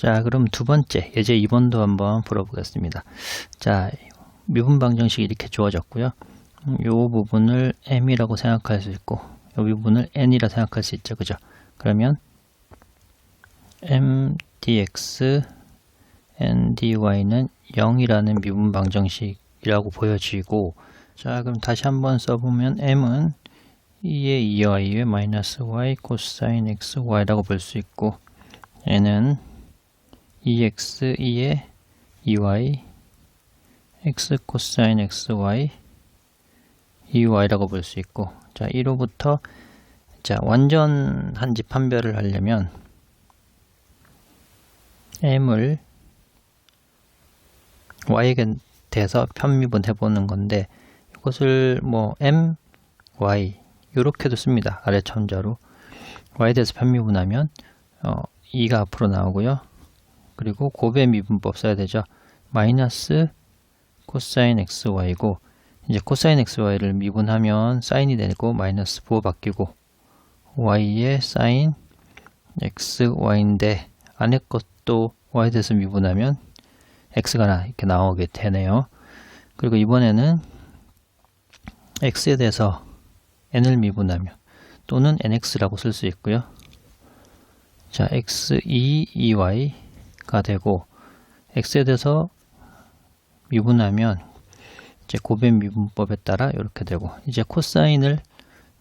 자, 그럼 두 번째 예제 2번도 한번 풀어보겠습니다. 자, 미분 방정식이 이렇게 주어졌고요. 음, 요 부분을 m이라고 생각할 수 있고 요 부분을 n이라 생각할 수 있죠. 그죠? 그러면 m dx n dy는 0이라는 미분 방정식이라고 보여지고 자 그럼 다시 한번 써보면 m은 2의 2y의 마이너스 y 코사인 xy라고 볼 수 있고 n은 2x 2의 2y x 코사인 xy 2y라고 볼 수 있고 자 1호부터 자 완전한 집 판별을 하려면 m을 y에게 대해서 편미분 해보는 건데 이것을 뭐 m, y 이렇게도 씁니다. 아래 첨자로 y에 대해서 편미분하면 어, 2가 앞으로 나오고요. 그리고 고배 미분법 써야 되죠. 마이너스 코사인 xy고 이제 코사인 xy를 미분하면 사인이 되고 마이너스 부호 바뀌고 y의 사인 xy인데 안에 것도 y에 대해서 미분하면 x가 이렇게 나오게 되네요. 그리고 이번에는 x에 대해서 n을 미분하면 또는 nx라고 쓸 수 있고요. 자, x2ey 가 되고 x에 대해서 미분하면 이제 고배 미분법에 따라 이렇게 되고 이제 코사인을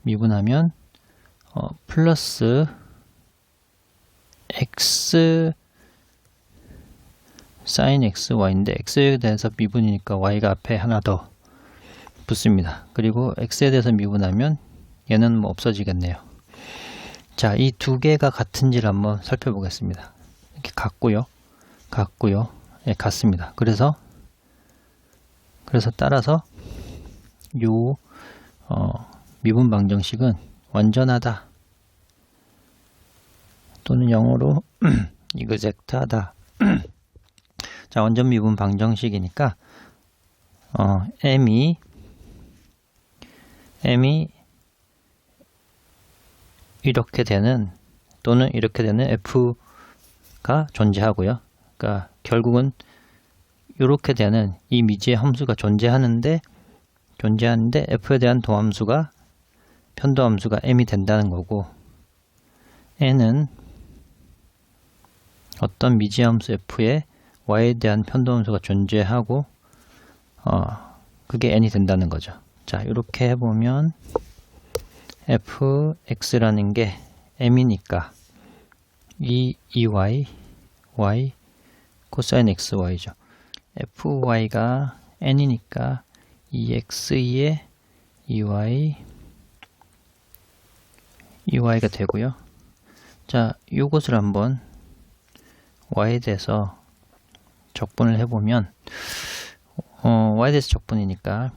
미분하면 어, 플러스 x 사인 xy인데 x에 대해서 미분이니까 y가 앞에 하나 더 붙습니다. 그리고 x에 대해서 미분하면 얘는 뭐 없어지겠네요. 자, 이 두 개가 같은지를 한번 살펴보겠습니다. 이렇게 같고요. 같고요. 예, 같습니다. 그래서 그래서 따라서 요 어, 미분 방정식은 완전하다 또는 영어로 이그젝트하다 자, 원전 미분 방정식이니까 어, m이 m이 이렇게 되는 또는 이렇게 되는 f 가 존재하고요. 그러니까 결국은 이렇게 되는 이 미지의 함수가 존재하는데 존재하는데 f에 대한 도함수가 편도함수가 m이 된다는 거고 n은 어떤 미지 함수 f에 y에 대한 편도함수가 존재하고 어, 그게 n이 된다는 거죠. 자, 이렇게 해보면 fx라는 게 m이니까 이 ey y 코사인 xy죠. fy가 n이니까 ex의 ey ey가 되고요. 자, 이것을 한번 y에 대해서 적분을 해보면 어, y에 대해서 적분이니까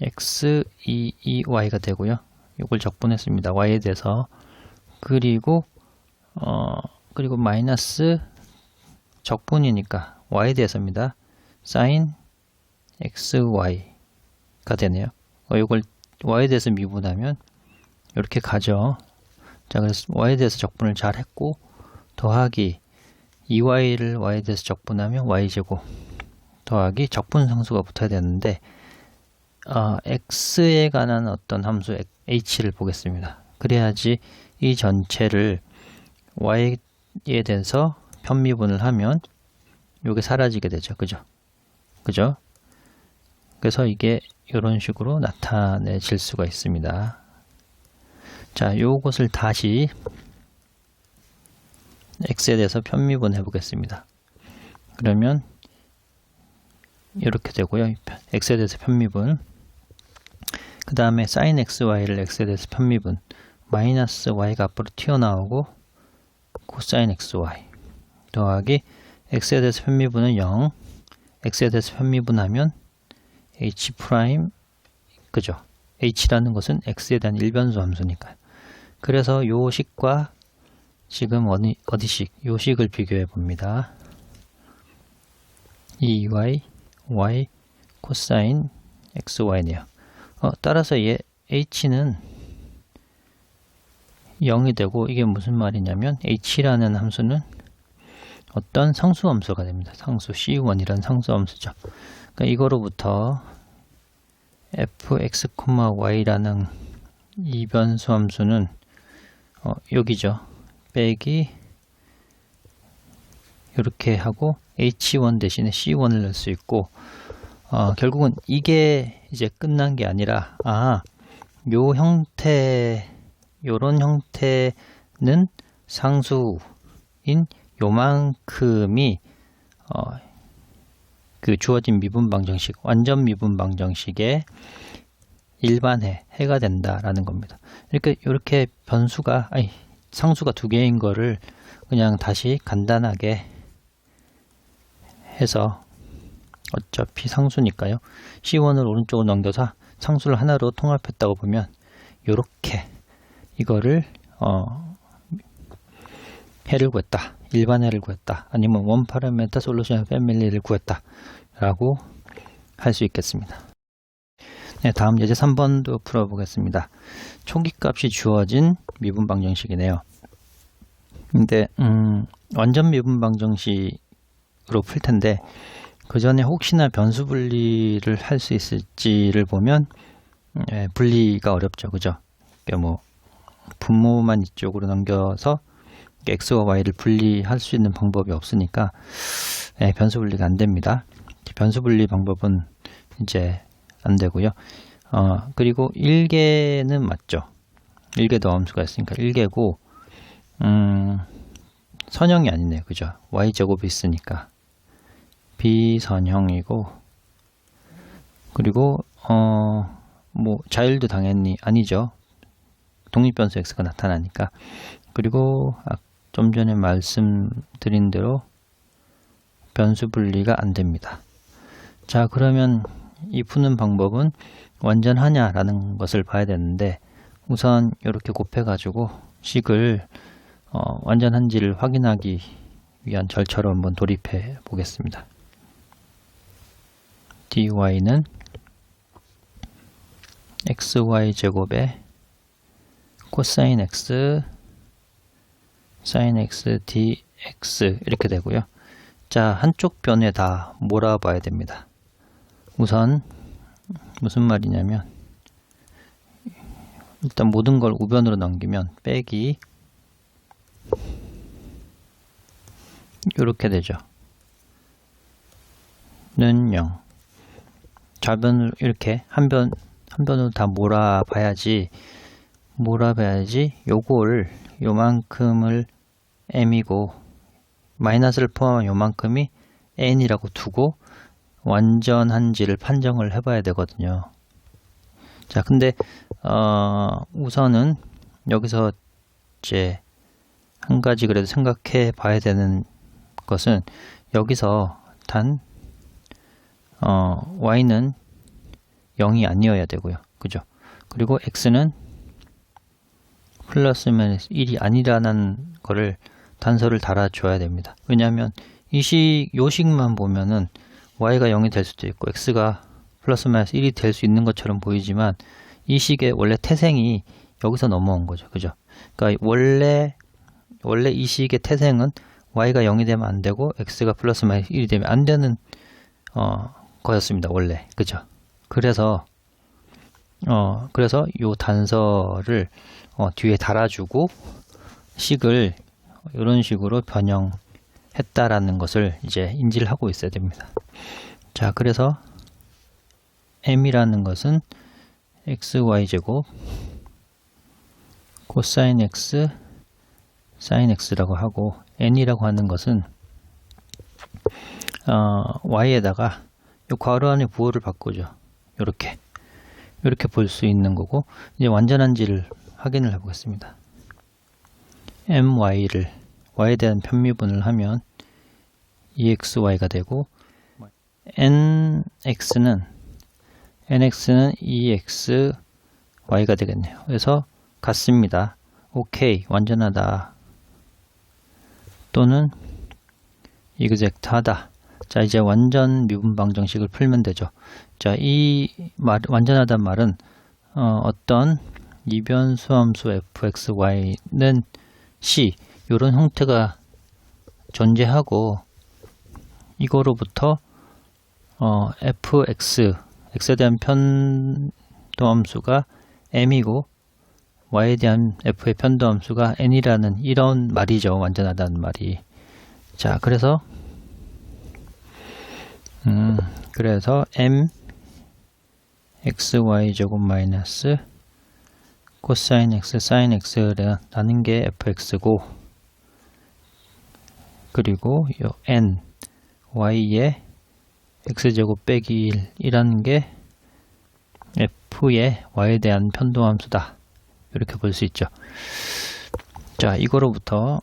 x, 2, 2, y가 되고요. 이걸 적분했습니다. y에 대해서 그리고 어, 그리고 마이너스 적분이니까 y에 대해서입니다. sin xy가 되네요. 어, 이걸 y에 대해서 미분하면 이렇게 가죠. 자, 그래서 y에 대해서 적분을 잘 했고 더하기 2y를 y에 대해서 적분하면 y제곱 더하기 적분 상수가 붙어야 되는데 어, x에 관한 어떤 함수 h를 보겠습니다. 그래야지 이 전체를 y 에 대해서 편미분을 하면 이게 사라지게 되죠. 그죠? 그죠? 그래서 이게 이런 식으로 나타내질 수가 있습니다. 자, 요것을 다시 x에 대해서 편미분 해보겠습니다. 그러면 이렇게 되고요. x에 대해서 편미분 그 다음에 sin xy를 x에 대해서 편미분 마이너스 y가 앞으로 튀어나오고 코사인 xy 더하기 x에 대해서 편미분은 0 x에 대해서 편미분하면 h 프라임 그죠? h라는 것은 x에 대한 일변수 함수니까요 그래서 요 식과 지금 어디, 어디식? 요 식을 비교해 봅니다. 2y y 코사인 xy네요. 어, 따라서 얘 h는 0이 되고 이게 무슨 말이냐면 h라는 함수는 어떤 상수 함수가 됩니다. 상수 C1이란 상수 함수죠. 그러니까 이거로부터 fx, y라는 이 변수 함수는 어, 여기죠. 빼기 이렇게 하고 h1 대신에 c1을 넣을 수 있고 어, 결국은 이게 이제 끝난 게 아니라 아, 요 형태 요런 형태는 상수인 요만큼이 어, 그 주어진 미분 방정식 완전 미분 방정식의 일반해 해가 된다라는 겁니다. 이렇게 이렇게 변수가 아니 상수가 두 개인 거를 그냥 다시 간단하게 해서 어차피 상수니까요. C1을 오른쪽으로 넘겨서 상수를 하나로 통합했다고 보면 이렇게 이거를 어, 해를 구했다. 일반 해를 구했다. 아니면 원 파라메터 솔루션 패밀리를 구했다. 라고 할 수 있겠습니다. 네, 다음 예제 3번도 풀어보겠습니다. 초기값이 주어진 미분 방정식이네요. 근데 음, 완전 미분 방정식으로 풀 텐데 그 전에 혹시나 변수 분리를 할 수 있을지를 보면 예, 분리가 어렵죠, 그죠? 그러니까 뭐 분모만 이쪽으로 넘겨서 x와 y를 분리할 수 있는 방법이 없으니까 예, 변수 분리가 안 됩니다. 변수 분리 방법은 이제 안 되고요. 어, 그리고 1개는 맞죠. 1개도 함수가 있으니까 1개고 음, 선형이 아니네요. 그죠? y제곱이 있으니까 비선형이고 그리고 어, 뭐 자율도 당연히 아니죠. 독립변수 x가 나타나니까 그리고 아, 좀 전에 말씀드린 대로 변수 분리가 안 됩니다. 자 그러면 이 푸는 방법은 완전하냐라는 것을 봐야 되는데 우선 이렇게 곱해 가지고 식을 어, 완전한지를 확인하기 위한 절차로 한번 돌입해 보겠습니다. dy는 xy 제곱에 코사인 x sin x dx 이렇게 되고요. 자 한쪽 변에 다 몰아봐야 됩니다. 우선 무슨 말이냐면 일단 모든 걸 우변으로 넘기면 빼기 이렇게 되죠. 는 0. 좌변을 이렇게 한 변, 한 변으로 다 몰아봐야지, 몰아봐야지 요걸, 요만큼을 m이고, 마이너스를 포함한 요만큼이 n이라고 두고, 완전한지를 판정을 해봐야 되거든요. 자, 근데, 어, 우선은 여기서 이제 한 가지 그래도 생각해 봐야 되는 것은 여기서 단 어, y는 0이 아니어야 되고요. 그죠? 그리고 x는 플러스 마이너스 1이 아니라는 거를 단서를 달아줘야 됩니다. 왜냐하면 이 식, 요 식만 보면은 y가 0이 될 수도 있고 x가 플러스 마이너스 1이 될 수 있는 것처럼 보이지만 이 식의 원래 태생이 여기서 넘어온 거죠. 그죠? 그러니까 원래 원래 이 식의 태생은 y가 0이 되면 안 되고 x가 플러스 마이너스 1이 되면 안 되는 어, 거였습니다. 원래. 그죠? 그래서 어, 그래서 요 단서를 어, 뒤에 달아주고 식을 이런 식으로 변형했다라는 것을 이제 인지를 하고 있어야 됩니다. 자, 그래서 m이라는 것은 xy 제곱 코사인 x sin x라고 하고 n이라고 하는 것은 어, y에다가 이 괄호 안에 부호를 바꾸죠. 이렇게 이렇게 볼 수 있는 거고 이제 완전한지를 확인을 해보겠습니다. my를 y에 대한 편미분을 하면 exy가 되고 nx는 nx는 exy가 되겠네요. 그래서 같습니다. 오케이 완전하다 또는 이그젝트하다. 자 이제 완전 미분 방정식을 풀면 되죠. 자이 말 완전하단 말은 어, 떤 이변수 함수 fxy는 c 이런 형태가 존재하고 이거로부터 어, fx x에 대한 편도함수가 m이고 y에 대한 f의 편도함수가 n이라는 이런 말이죠. 완전하다는 말이. 자, 그래서 음, 그래서 m xy 제곱 마이너스 코사인 x 사인 x라는 게 fx고 그리고 요 n y의 x제곱 빼기 1이라는 게 f의 y에 대한 편도함수다. 이렇게 볼 수 있죠. 자, 이거로부터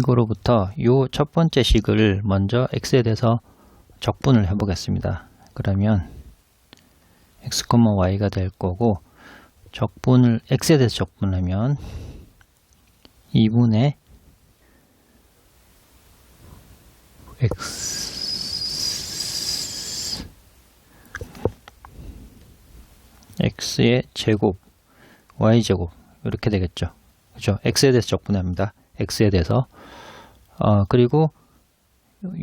이거로부터 요 첫 번째 식을 먼저 x에 대해서 적분을 해 보겠습니다. 그러면 x, y가 될 거고 적분을 x에 대해서 적분하면 2분의 x x의 제곱 y 제곱 이렇게 되겠죠. 그죠? x에 대해서 적분합니다. x에 대해서 어, 그리고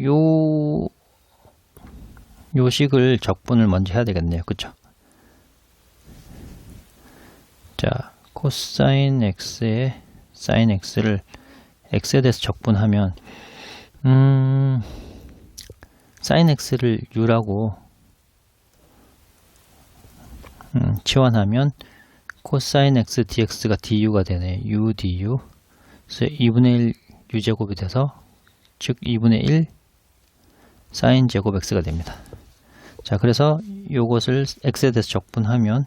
요 요식을 적분을 먼저 해야 되겠네요. 그쵸? 자, 코사인 x에 사인 x를 x에 대해서 적분하면 음, 사인 x를 u라고 음, 치환하면 코사인 x dx가 du가 되네. u du. 그래서 2분의 1 u제곱이 돼서 즉 2분의 1 사인 제곱 x가 됩니다. 자, 그래서 요것을 x에 대해서 적분하면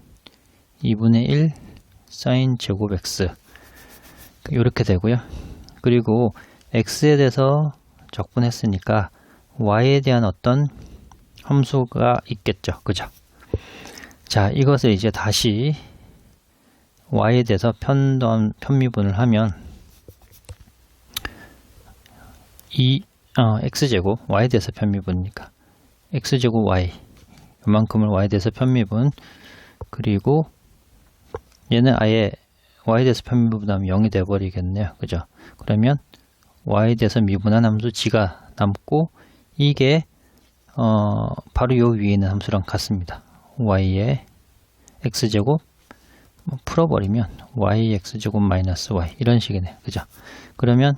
2분의 1 사인 제곱 x 이렇게 되고요. 그리고 x에 대해서 적분했으니까 y에 대한 어떤 함수가 있겠죠. 그죠? 자, 이것을 이제 다시 y에 대해서 편던 편미분을 하면 이 어, x제곱 y에 대해서 편미분이니까 x제곱 y 이만큼을 y에 대해서 편미분 그리고 얘는 아예 y에 대해서 편미분하면 0이 돼버리겠네요. 그죠? 그러면 y에 대해서 미분한 함수 g가 남고 이게 어, 바로 요 위에 있는 함수랑 같습니다. y의 x제곱 뭐 풀어버리면 y x제곱 마이너스 y 이런 식이네요. 그죠? 그러면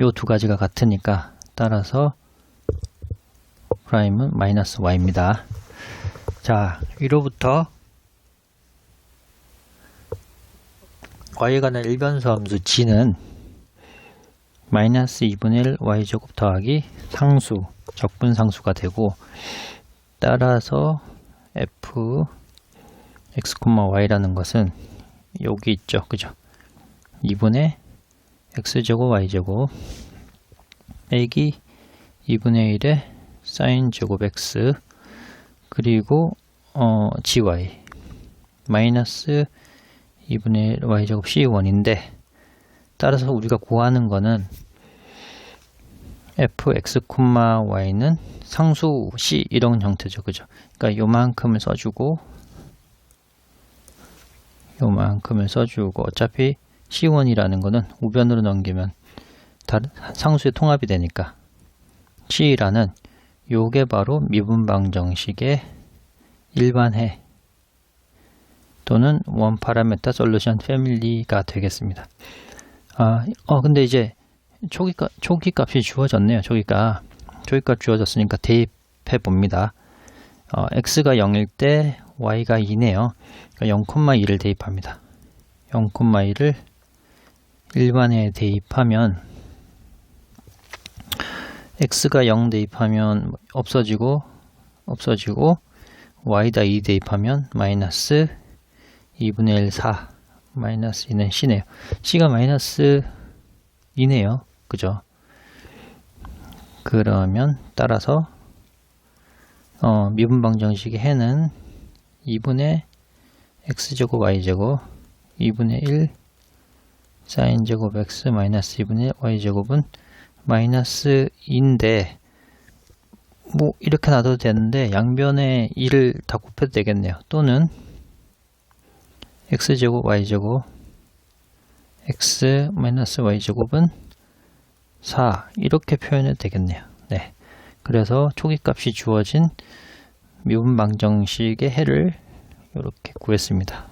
요 두 가지가 같으니까 따라서 프라임은 마이너스 y입니다. 자, 위로부터 y에 관한 일변수 함수 g는 마이너스 2분의 1 y제곱 더하기 상수, 적분상수가 되고 따라서 f x, y라는 것은 여기 있죠. 그죠? 2분의 x제곱 y제곱 빼기 2분의 1의 사인 제곱 x 그리고 어, gy 마이너스 2분의 1 y제곱 c1인데 따라서 우리가 구하는 거는 fx, y는 상수 c 이런 형태죠. 그죠? 그러니까 요만큼을 써주고 요만큼을 써주고 어차피 c1이라는 거는 우변으로 넘기면 상수의 통합이 되니까 c라는 요게 바로 미분방 정식의 일반해 또는 원 파라메타 솔루션 패밀리가 되겠습니다. 아, 어 근데 이제 초기값 초기 값이 주어졌네요. 초기값 초기값 주어졌으니까 대입해 봅니다. 어, x가 0일 때 y가 2네요. 그러니까 0,2를 대입합니다. 0,2를 일반에 대입하면 x가 0 대입하면 없어지고 없어지고 y다 2 대입하면 마이너스 2분의 1 4 마이너스 2는 c네요. c가 마이너스 2네요. 그죠? 그러면 따라서 어, 미분방 정식의 해는 2분의 x제곱 y제곱 2분의 1 사인제곱 x 마이너스 2분의 y제곱은 마이너스 2인데 뭐 이렇게 놔둬도 되는데 양변에 2를 다 곱해도 되겠네요. 또는 x제곱 y제곱 x 마이너스 y 제곱은 4 이렇게 표현해도 되겠네요. 네. 그래서 초기값이 주어진 미분 방정식의 해를 이렇게 구했습니다.